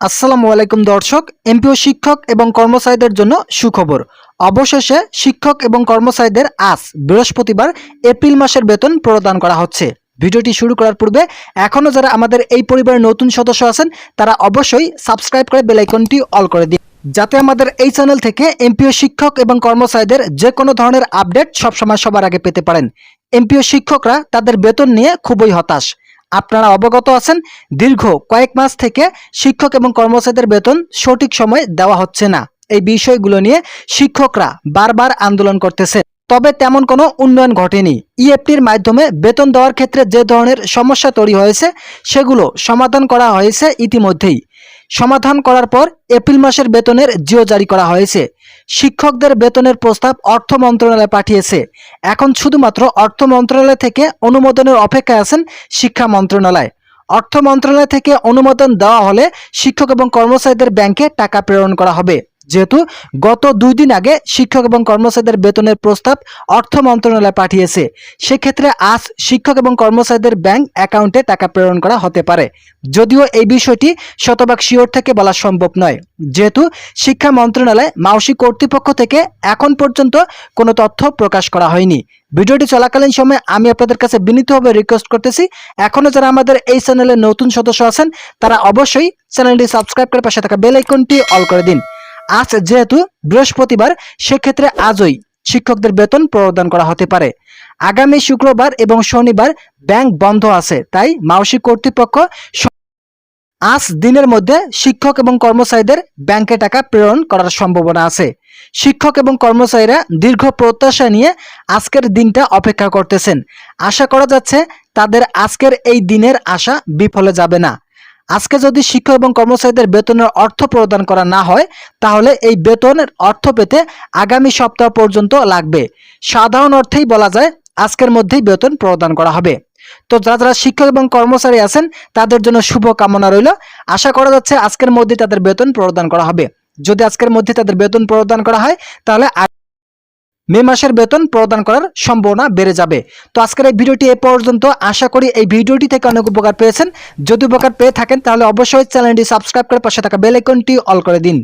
আসসালামু আলাইকুম দর্শক এমপিও শিক্ষক এবং কর্মচারীদের জন্য সুখবর। অবশেষে শিক্ষক এবং কর্মচারীদের আজ বৃহস্পতিবার এপ্রিল মাসের বেতন প্রদান করা হচ্ছে। ভিডিওটি শুরু করার পূর্বে এখনও যারা আমাদের এই পরিবারের নতুন সদস্য আছেন, তারা অবশ্যই সাবস্ক্রাইব করে বেল আইকনটি অল করে দিন। যাতে আমাদের এই চ্যানেল থেকে এমপিও শিক্ষক এবং কর্মচারীদের যে কোনো ধরনের আপডেট সবসময় সবার আগে পেতে পারেন। এমপিও শিক্ষকরা তাদের বেতন নিয়ে খুবই হতাশ। আপনারা অবগত আছেন, দীর্ঘ কয়েক মাস থেকে শিক্ষক এবং কর্মচারীদের বেতন সঠিক সময় দেওয়া হচ্ছে না। এই বিষয়গুলো নিয়ে শিক্ষকরা বারবার আন্দোলন করতেছে। তবে তেমন কোনো উন্নয়ন ঘটেনি। ইএফটির মাধ্যমে বেতন দেওয়ার ক্ষেত্রে যে ধরনের সমস্যা তৈরি হয়েছে, সেগুলো সমাধান করা হয়েছে ইতিমধ্যেই। সমাধান করার পর এপ্রিল মাসের বেতনের জিও জারি করা হয়েছে। শিক্ষকদের বেতনের প্রস্তাব অর্থ মন্ত্রণালয়ে পাঠিয়েছে। এখন শুধুমাত্র অর্থ মন্ত্রণালয় থেকে অনুমোদনের অপেক্ষায় আছেন শিক্ষা মন্ত্রণালয়। অর্থ মন্ত্রণালয় থেকে অনুমোদন দেওয়া হলে শিক্ষক এবং কর্মচারীদের ব্যাংকে টাকা প্রেরণ করা হবে। যেহেতু গত দুই দিন আগে শিক্ষক এবং কর্মচারীদের বেতনের প্রস্তাব অর্থ মন্ত্রণালয় পাঠিয়েছে। সেক্ষেত্রে আজ শিক্ষক এবং কর্মচারীদের ব্যাংক অ্যাকাউন্টে টাকা প্রেরণ করা হতে পারে। যদিও এই বিষয়টি শতভাগ শিওর থেকে বলা সম্ভব নয়। যেহেতু শিক্ষা মন্ত্রণালয় মাউসি কর্তৃপক্ষ থেকে এখন পর্যন্ত কোনো তথ্য প্রকাশ করা হয়নি। ভিডিওটি চলাকালীন সময়ে আমি আপনাদের কাছে বিনীতভাবে রিকোয়েস্ট করতেছি এখনও যারা আমাদের এই চ্যানেলে নতুন সদস্য আছেন, তারা অবশ্যই চ্যানেলটি সাবস্ক্রাইব করে পাশে থাকা বেল আইকনটি অল করে দিন। আজ যেহেতু বৃহস্পতিবার, সেক্ষেত্রে আজই শিক্ষকদের বেতন প্রদান করা হতে পারে। আগামী শুক্রবার এবং শনিবার ব্যাংক বন্ধ আছে, তাই মাউসি কর্তৃপক্ষ আজ দিনের মধ্যে শিক্ষক এবং কর্মচারীদের ব্যাংকে টাকা প্রেরণ করার সম্ভাবনা আছে। শিক্ষক এবং কর্মচারীরা দীর্ঘ প্রত্যাশা নিয়ে আজকের দিনটা অপেক্ষা করতেছেন। আশা করা যাচ্ছে তাদের আজকের এই দিনের আশা বিফলে যাবে না। আজকে যদি শিক্ষক এবং কর্মচারীদের বেতনের অর্থ প্রদান করা না হয়, তাহলে এই বেতনের অর্থ পেতে আগামী সপ্তাহ পর্যন্ত লাগবে। সাধারণ অর্থেই বলা যায় আজকের মধ্যেই বেতন প্রদান করা হবে। তো যারা যারা শিক্ষক এবং কর্মচারী আছেন, তাদের জন্য শুভ কামনা রইল। আশা করা যাচ্ছে আজকের মধ্যে তাদের বেতন প্রদান করা হবে। যদি আজকের মধ্যে তাদের বেতন প্রদান করা হয়, তাহলে মে মাসের বেতন প্রদান করার সম্ভাবনা বেড়ে যাবে। তো আজকের এই ভিডিওটি এ পর্যন্ত। আশা করি এই ভিডিওটি থেকে অনেক উপকার পেয়েছেন। যদি উপকার পেয়ে থাকেন, তাহলে অবশ্যই চ্যানেলটি সাবস্ক্রাইব করে পাশে থাকা বেল আইকনটি অল করে দিন।